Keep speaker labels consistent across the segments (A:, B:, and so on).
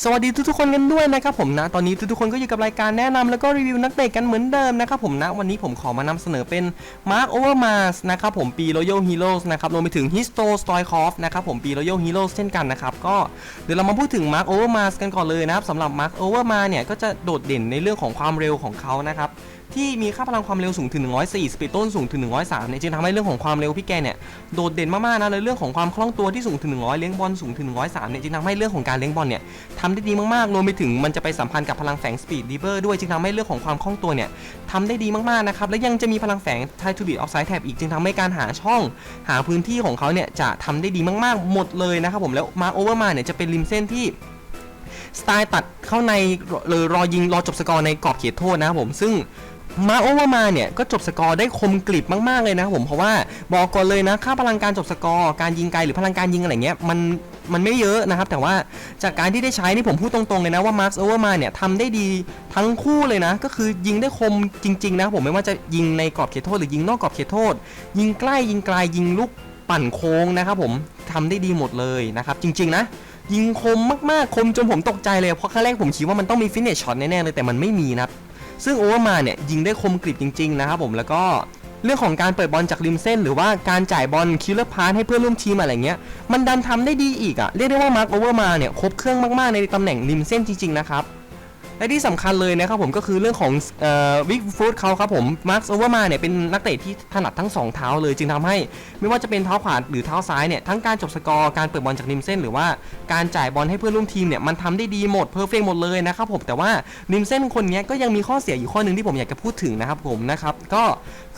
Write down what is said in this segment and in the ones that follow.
A: สวัสดีทุกๆคนกันด้วยนะครับผมนะตอนนี้ทุกๆคนก็อยู่กับรายการแนะนำแล้วก็รีวิวนักเตะกันเหมือนเดิมนะครับผมนะวันนี้ผมขอมานำเสนอเป็น Mark Overmars นะครับผมปี Royal Heroes นะครับรวมไปถึง Histo Stoikov นะครับผมปี Royal Heroes เช่นกันนะครับก็เดี๋ยวเรามาพูดถึง Mark Overmars กันก่อนเลยนะครับสำหรับ Mark Overmars เนี่ยก็จะโดดเด่นในเรื่องของความเร็วของเขานะครับ ที่มีค่าพลังความเร็วสูงถึง 104 สปีดต้นสูงถึง 103เนี่ยจึงทำให้เรื่องของความเร็วพี่แกเนี่ยโดดเด่นมากๆนะในเรื่องของความคล่องตัวที่สูงถึง 100 เลี้ยงบอลสูงถึง 103เนี่ยจึงทำให้เรื่องของการเลี้ยงบอลเนี่ยทำได้ดีมากๆรวมไปถึงมันจะไปสัมพันธ์กับพลังแฝงสปีดดีเบอร์ด้วยจึงทำให้เรื่องของความคล่องตัวเนี่ยทำได้ดีมากๆนะครับและยังจะมีพลังแฝงไททูบีออฟไซด์แท็บอีกจึงทำให้การหาช่อง หาพื้นที่ของเขาเนี่ยจะทำได้ดีมากๆ หมดเลยนะครับผมแล้วมาโอเวอร์มาเนี่ยจะเป็นริมเส้นที่สไตล์ตัดเข้าในเลยรอยิงรอจบสกอร์ในกรอบเขตโทษนะครับผมซึ่ง มาโอเวอร์มาเนี่ยก็จบสกอร์ได้คมกริบมากๆเลยนะครับผมเพราะว่าบอกก่อนเลยนะค่าพลังการจบสกอร์การยิงไกลหรือพลังการยิงอะไรเงี้ยมันมันไม่เยอะนะครับ แต่ว่าจากการที่ได้ใช้นี่ผมพูดตรงๆเลยนะว่ามาร์คโอเวอร์มาเนี่ยทำได้ดีทั้งคู่เลยนะ ก็คือยิงได้คมจริง ๆ นะครับผมไม่ว่าจะยิงในกรอบเขตโทษหรือยิงนอกกรอบเขตโทษ ยิงใกล้ยิงไกลยิงลูกปั่นโค้งนะครับผมทำได้ดีหมดเลยนะครับ จริง ๆ นะยิงคมมากๆคมจนผมตกใจเลยเพราะครั้งแรกผมคิดว่ามันต้องมีฟินเนชช็อตแน่ๆเลยแต่มันไม่มีนะครับ ซึ่งโอเวอร์มาเนี่ยยิงได้คมกริบจริง ๆ นะครับผมแล้วก็เรื่องของการเปิดบอลจากริมเส้น หรือว่าการจ่ายบอลคิลเลอร์พาสให้เพื่อนร่วมทีมอะไรเงี้ย มันดันทำได้ดีอีกอะเรียกได้ว่ามาร์คโอเวอร์มาเนี่ยครบเครื่องมากๆในตำแหน่งริมเส้นจริง ๆ นะครับ และที่สำคัญเลยนะครับผมก็คือเรื่องของวิกฟูดเขาครับผมมาร์คโอเวอร์มาเนี่ยเป็นนักเตะที่ถนัดทั้งสองเท้าเลยจึงทำให้ ไม่ว่าจะเป็นเท้าขวาหรือเท้าซ้ายเนี่ยทั้งการจบสกอร์การเปิดบอลจากริมเส้น หรือว่าการจ่ายบอลให้เพื่อนร่วมทีมเนี่ยมันทำได้ดีหมดเพอร์เฟกหมดเลยนะครับผมแต่ว่าริมเส้นคนนี้ก็ยังมีข้อเสียอยู่ข้อหนึ่งที่ผมอยากจะพูดถึงนะครับผมนะครับก็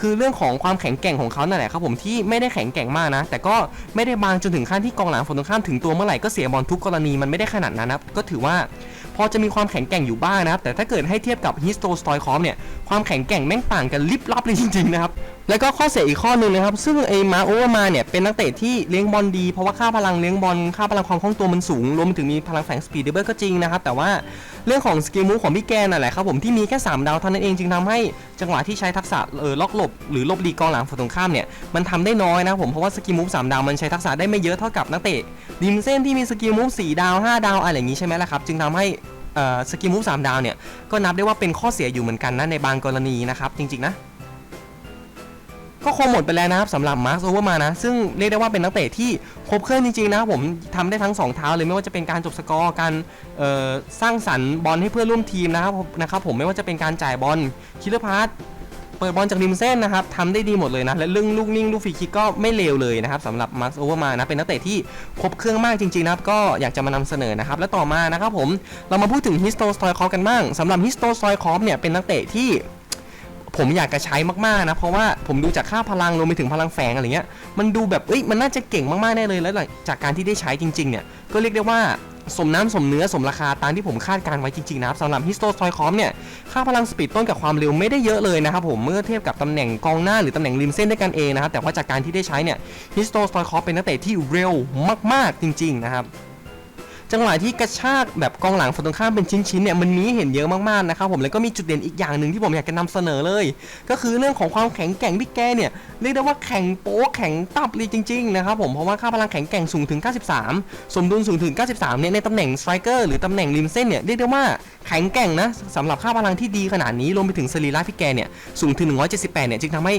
A: คือเรื่องของความแข็งแกร่งของเขานั่นแหละครับผมที่ไม่ได้แข็งแกร่งมากนะ แต่ก็ไม่ได้บางจนถึงขั้นที่กองหลังฝั่งตรงข้ามถึงตัวเมื่อไหร่ก็เสียบอลทุกกรณีมันไม่ได้ขนาดนั้นนะครับก็ถือว่า พอจะมีความแข็งแกร่งอยู่บ้างนะครับ แต่ถ้าเกิดให้เทียบกับฮิสโตสตอยคอมเนี่ย ความแข็งแกร่งแม่งต่างกันลิบลับเลยจริงๆนะครับ แล้วก็ข้อเสียอีกข้อหนึ่งนะครับ ซึ่งไอ้มาโอเวอร์มาเนี่ยเป็นนักเตะที่เลี้ยงบอลดีเพราะว่าค่าพลังเลี้ยงบอลค่าพลังความคล่องตัวมันสูงรวมถึงมีพลังแฝงสปีดเดเบิลก็จริงนะครับแต่ว่า เรื่องของสกิลมูฟของพี่แกนั่นแหละครับผมที่มีแค่ 3 ดาวเท่านั้นเองจึงทำให้จังหวะที่ใช้ทักษะเออล็อกหลบหรือลบดีกองหลังฝั่งตรงข้ามเนี่ยมันทำได้น้อยนะผมเพราะว่าสกิลมูฟสามดาวมันใช้ทักษะได้ไม่เยอะเท่ากับนักเตะริมเส้นที่มีสกิลมูฟสี่ดาวห้าดาวอะไรอย่างนี้ใช่ไหมล่ะครับจึงทำให้สกิลมูฟสามดาวเนี่ยก็นับได้ว่าเป็นข้อเสียอยู่เหมือนกันนะในบางกรณีนะครับจริงๆนะ ก็คงหมดไปแล้วนะครับสำหรับมาร์คโอเวอร์มานะ ซึ่งเรียกได้ว่าเป็นนักเตะที่ครบเครื่องจริงๆนะครับผมทำได้ทั้ง 2 เท้าเลยไม่ว่าจะเป็นการจบสกอร์การสร้างสรรค์บอลให้เพื่อนร่วมทีมนะครับนะครับผมไม่ว่าจะเป็นการจ่ายบอลคิลเลอร์พาสเปิดบอลจากริมเส้นนะครับทำได้ดีหมดเลยนะ และเรื่องลูกนิ่งลูกฟรีคิกก็ไม่เลวเลยนะครับสำหรับมาร์คโอเวอร์มานะ เป็นนักเตะที่ครบเครื่องมากจริงๆนะครับ ก็อยากจะมานำเสนอนะครับ และต่อมานะครับผม เรามาพูดถึงฮิสโตสตอยคอฟกันบ้างสำหรับฮิสโตสตอยคอฟเนี่ยเป็นนักเตะที่ ผมอยากจะใช้มากๆนะเพราะว่าผมดูจากค่าพลังรวมไปถึงพลังแฝงอะไรเงี้ยมันดูแบบเอ้ยมันน่าจะเก่งมากๆแน่เลยแล้วหลังจากการที่ได้ใช้จริงๆเนี่ยก็เรียกได้ว่าสมน้ำสมเนื้อสมราคาตามที่ผมคาดการไว้จริงๆนะครับสำหรับฮิสโตสอยคอมเนี่ยค่าพลังสปีดต้นกับความเร็วไม่ได้เยอะเลยนะครับผมเมื่อเทียบกับตำแหน่งกองหน้าหรือตำแหน่งริมเส้นด้วยกันเองนะครับแต่ว่าจากการที่ได้ใช้เนี่ยฮิสโตสอยคอมเป็นนักเตะที่เร็วมากๆจริง ๆ นะครับ จังหวะที่กระชากแบบกองหลังฝั่งตรงข้ามเป็นชิ้นๆเนี่ยมันมีเห็นเยอะมากๆนะครับผมแล้วก็มีจุดเด่นอีกอย่างหนึ่งที่ผมอยากจะนำเสนอเลย ก็คือเรื่องของความแข็งแกร่งพี่แกเนี่ยเรียกได้ว่าแข็งโป๊ะแข็งตับเลยจริงๆนะครับผมเพราะว่าค่าพลังแข็งแกร่งสูงถึง 93 สมดุลสูงถึง 93เนี่ยในตำแหน่งสไตรเกอร์หรือตำแหน่งริมเส้นเนี่ยเรียกได้ว่าแข็งแกร่งนะสำหรับค่าพลังที่ดีขนาดนี้รวมไปถึงสรีระพี่แกเนี่ยสูงถึง 178 เนี่ยจึงทำให้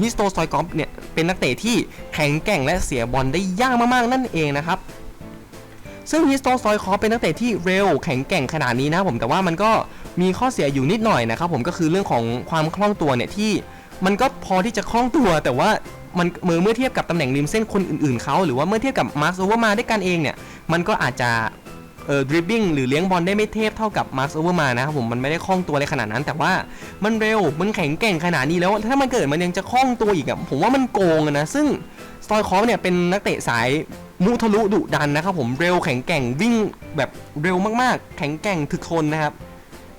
A: ฮิสโตสไตรกอฟเนี่ยเป็นนักเตะที่แข็งแกร่งและเสียบอลได้ยากมากๆนั่นเองนะครับ ซึ่งฮิสโตสตอยคอเป็นนักเตะที่เร็วแข็งแกร่งขนาดนี้นะผมแต่ว่ามันก็มีข้อเสียอยู่นิดหน่อยนะครับผมก็คือเรื่องของความคล่องตัวเนี่ยที่มันก็พอที่จะคล่องตัวแต่ว่ามันเมื่อเมื่อเทียบกับตำแหน่งริมเส้นคนอื่นๆเขาหรือว่าเมื่อเทียบกับมาร์คโอเวอร์มาด้วยกันเองเนี่ยมันก็อาจจะเอ่อดริบบิ้งหรือเลี้ยงบอลได้ไม่เทพเท่ากับมาร์คโอเวอร์มานะครับผมมันไม่ได้คล่องตัวอะไรขนาดนั้น แต่ว่ามันเร็วมันแข็งแกร่งขนาดนี้แล้ว ถ้ามันเกิดมันยังจะคล่องตัวอีกอะผมว่ามันโกงนะซึ่ง สตอยคอฟเนี่ยเป็นนักเตะสายมุทะลุดุดันนะครับผมเร็วแข็งแกร่งวิ่งแบบเร็วมากๆ แข็งแกร่งถึกทนนะครับ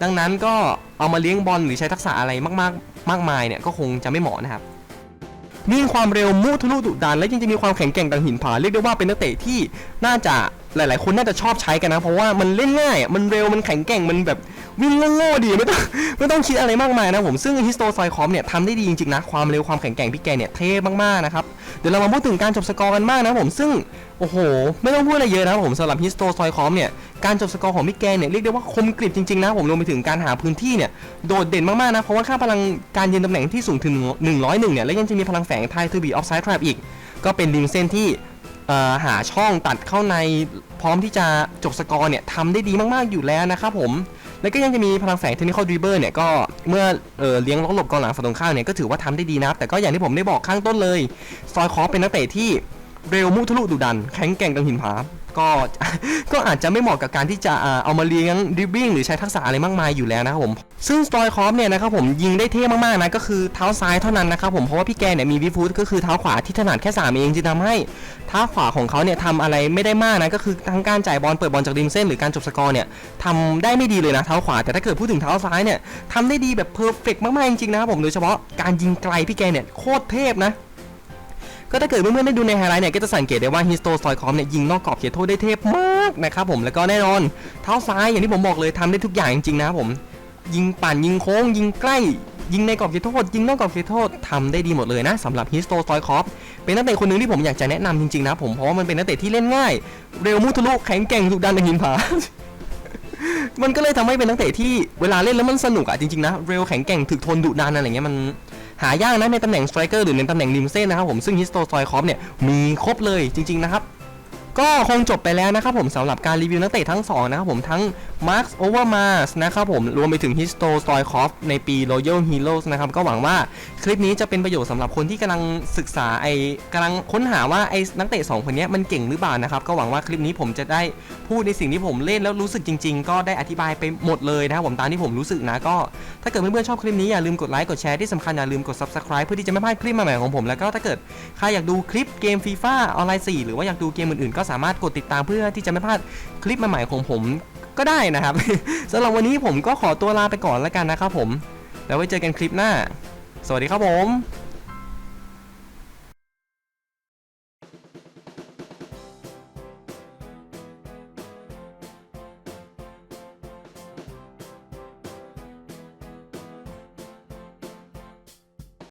A: ดังนั้นก็เอามาเลี้ยงบอลหรือใช้ทักษะอะไรมากๆ มากมายเนี่ยก็คงจะไม่เหมาะนะครับ มีความเร็วมุทะลุดุดัน และยังจะมีความแข็งแกร่งดังหินผาเรียกได้ว่าเป็นนักเตะที่น่าจะหลาย ๆ คนน่าจะชอบใช้กันนะ เพราะว่ามันเล่นง่ายมันเร็วมันแข็งแกร่งมันแบบวิ่งโง่ๆดีไม่ต้องไม่ต้องคิดอะไรมากมายนะผมซึ่งฮิสโตไซคอมเนี่ยทำได้ดีจริง ๆ นะ ความเร็วความแข็งแกร่งพี่แกเนี่ยเท่มาก ๆ นะครับ เดี๋ยวเรามาพูดถึงการจบสกอร์กันบ้างนะผมซึ่ง โอ้โห ไม่ต้องพูดอะไรเยอะนะผมสำหรับฮิสโตไซคอมเนี่ยการจบสกอร์ของพี่แกเนี่ยเรียกได้ว่าคมกริบจริง ๆ นะผมรวมไปถึงการหาพื้นที่เนี่ยโดดเด่นมาก ๆ นะเพราะว่าค่าพลังการยืนตำแหน่งที่สูงถึง 101เนี่ยและยังจะมีพลังแฝงไททูบีออฟไซด์ทรัพอีกก็เป็นริมเส้นที่ หาช่องตัดเข้าในพร้อมที่จะจบสกอร์เนี่ยทำได้ดีมากๆอยู่แล้วนะครับผม แล้วก็ยังจะมีพลังแสงเทคนิคอลดริเบอร์เนี่ยก็เมื่อเออเลี้ยงล็อกหลบกองหลังฝั่งตรงข้ามเนี่ยก็ถือว่าทำได้ดีนะแต่ก็อย่างที่ผมได้บอกข้างต้นเลย ซอยคอเป็นนักเตะที่เร็วมุทะลุดุดัน แข็งแกร่งดังหินผา ก็ก็อาจจะไม่เหมาะกับการที่จะเอามาเลี้ยงดริบบิ้งหรือใช้ทักษะอะไรมากมายอยู่แล้วนะครับผม ซึ่งสตอยคอฟเนี่ยนะครับผมยิงได้เท่มากๆนะก็คือเท้าซ้ายเท่านั้นนะครับผมเพราะว่าพี่แกเนี่ยมีวิฟูดก็คือเท้าขวาที่ถนัดแค่สามเองจึงทำให้เท้าขวาของเขาเนี่ยทำอะไรไม่ได้มากนะก็คือทั้งการจ่ายบอลเปิดบอลจากริมเส้นหรือการจบสกอร์เนี่ยทำได้ไม่ดีเลยนะเท้าขวาแต่ถ้าเกิดพูดถึงเท้าซ้ายเนี่ยทำได้ดีแบบเพอร์เฟกมากๆจริงๆนะครับผมโดยเฉพาะการยิงไกลพี่แกเนี่ยโคตรเทพนะ ก็ถ้าเกิดเพื่อนๆได้ดูในไฮไลท์เนี่ยก็จะสังเกตได้ว่าฮิสโตสอยคอมเนี่ยยิงนอกกรอบเขตโทษได้เทพมากนะครับผมแล้วก็แน่นอนเท้าซ้ายอย่างที่ผมบอกเลยทำได้ทุกอย่างจริงๆนะครับผมยิงปั่นยิงโค้ง ยิงใกล้ยิงในกรอบเขตโทษ ยิงนอกกรอบเขตโทษทำได้ดีหมดเลยนะสำหรับฮิสโตสอยคอฟเป็นนักเตะคนหนึ่งที่ผมอยากจะแนะนำจริงๆนะผมเพราะว่ามันเป็นนักเตะที่เล่นง่าย เร็วมุทะลุแข็งแกร่งดุดันในหินผา มันก็เลยทำให้เป็นนักเตะที่เวลาเล่นแล้วมันสนุกอะจริงๆนะ เร็วแข็งแกร่งถึกทนดุดันอะไรเงี้ยมัน หายากนะในตำแหน่งสไตรเกอร์หรือในตำแหน่งริมเส้นนะครับผมซึ่งฮิสโตซอยคอฟเนี่ยมีครบเลยจริงๆนะครับ ก็คงจบไปแล้วนะครับผมสำหรับการรีวิวนักเตะทั้ง 2 นะครับผมทั้ง Max Overmars นะครับผมรวมไปถึง Histo s t o i k o v ในปี Royal Heroes นะครับก็หวังว่าคลิปนี้จะเป็นประโยชน์สำหรับคนที่กำลังศึกษาไอกำลังค้นหาว่าไอ้นักเตะ2คนนี้มันเก่งหรือเปล่านะครับก็หวังว่าคลิปนี้ผมจะได้พูดในสิ่งที่ผมเล่นแล้วรู้สึกจริง ๆ ก็ได้อธิบายไปหมดเลยนะครับผมตามที่ผมรู้สึกนะก็ ถ้าเกิดเพื่อนๆชอบคลิปนี้อย่าลืมกดไลค์กดแชร์ที่สำคัญอย่าลืมกด subscribe เพื่อที่จะไม่พลาดคลิปใหม่ๆของผมแล้วก็ถ้าเกิดใครอยากดูคลิปเกมฟีฟ่าออนไลน์4หรือว่าอยากดูเกมอื่นๆก็สามารถกดติดตามเพื่อที่จะไม่พลาดคลิปใหม่ๆของผมก็ได้นะครับสำหรับวันนี้ผมก็ขอตัวลาไปก่อนแล้วกันนะครับผม แล้วไว้เจอกันคลิปหน้า สวัสดีครับผม